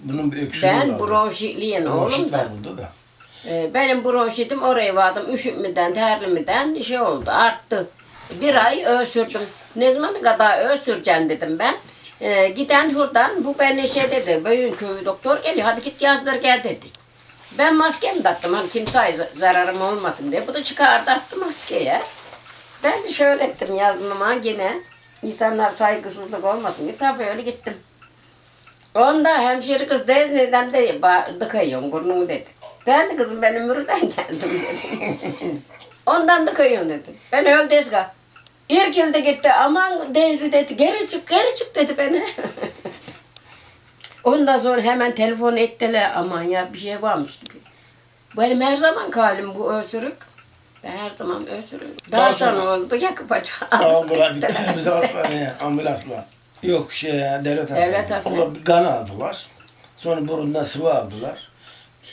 Bunun bir öksürüğü Ben vardı. bronşitliyim oğlum Bronşit da. var da. Ee, benim bronşitim oraya vardım. Üşütmeden, terlimeden şey oldu, arttı. Bir ay öksürdüm. Ne zaman kadar öksüreceğim dedim ben. Ee, giden buradan, bu beni şey dedi, Böyün köyü doktor geliyor, hadi git yazdır gel dedi. Ben maskemi taktım, hani kimseye za- zararım olmasın diye. Bu da çıkardı attı maskeye. Ben de şöyle ettim yazmama yine. İnsanlar saygısızlık olmasın diye. Tabii öyle gittim. Onda hemşire kız dez neden de dıkayıyorsun burnunu dedi. Ben de kızım ben ömürden geldim dedim. Ondan dıkayıyorum dedi. Ben öyle dezga. İrkildi gitti aman Deyzi dedi geri çık geri çık dedi beni. Ondan sonra hemen telefon ettiler aman ya bir şey varmış gibi. Benim her zaman halim bu öksürük. Ben her zaman öksürüyorum. Daha, Daha sonra, sonra- oldu yakıp açık. Ambulans gittiler bize hastaneye ambulansla. Yok şey devlet hastanesi. Devlet hastanesi. Onlar bir kan aldılar. Sonra burundan sıvı aldılar.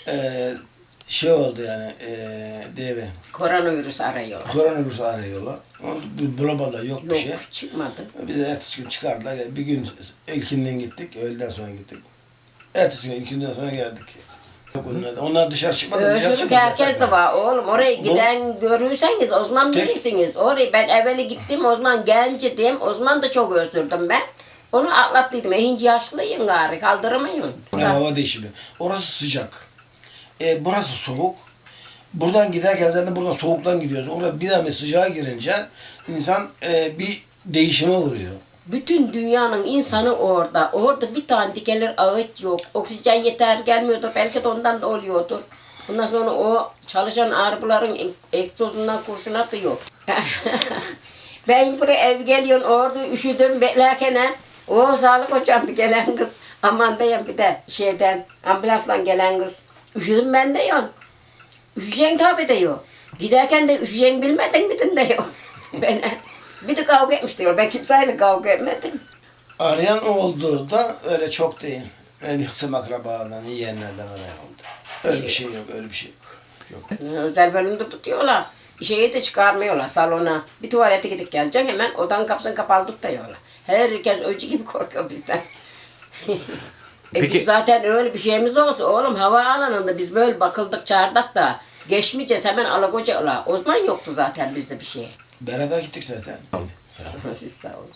Ee, şey oldu yani ee, devi. Koronavirüs arıyor. Koronavirüs arıyorlar. Onu bir bulamadılar yok, bir Yok şey. çıkmadı. Bize ertesi gün çıkardılar. Bir gün ilkinden gittik, öğleden sonra gittik. Ertesi gün ilkinden sonra geldik. Onlar, onlar dışarı çıkmadı. dışarı Öksürük çıkmadı herkes de var oğlum. Oraya giden görürseniz o zaman Tek- bilirsiniz. Oraya ben evveli gittim o zaman gencidim. O zaman da çok öksürdüm ben. Onu atlattıydım. E hinci yaşlıyım gari kaldıramıyorum. Ne hava değişimi. Orası sıcak. E, burası soğuk. Buradan giderken zaten buradan soğuktan gidiyoruz. Orada bir daha sıcağa girince insan e, bir değişime uğruyor. Bütün dünyanın insanı orada. Orada bir tane dikenler ağaç yok. Oksijen yeter gelmiyordur. Belki de ondan da oluyordur. Bundan sonra o çalışan arabaların egzozundan kurşun atıyor. ben buraya ev geliyorum orada üşüdüm beklerken o sağlık hocamdı gelen kız. Aman diyeyim bir de şeyden ambulansla gelen kız. Üşüdüm ben diyor. Üşüyeceksin tabi diyor. Giderken de üşüyeceksin bilmedin mi diyor. ben bir de kavga etmiş diyor. Ben kimseyle kavga etmedim. Arayan oldu da öyle çok değil. Yani hısım akrabadan, yeğenlerden arayan oldu. Öyle bir şey yok, öyle bir şey yok. Yok. Özel bölümde tutuyorlar. Şeyi de çıkarmıyorlar salona. Bir tuvalete gidip geleceksin hemen odanın kapısını kapalı tut diyorlar. Herkes öcü gibi korkuyor bizden. e Peki- biz zaten öyle bir şeyimiz olsa oğlum hava alanında biz böyle bakıldık çağırdık da geçmeyeceğiz hemen alakoca ola. O zaman yoktu zaten bizde bir şey. Beraber gittik zaten. Sağ ol. Siz sağ olun.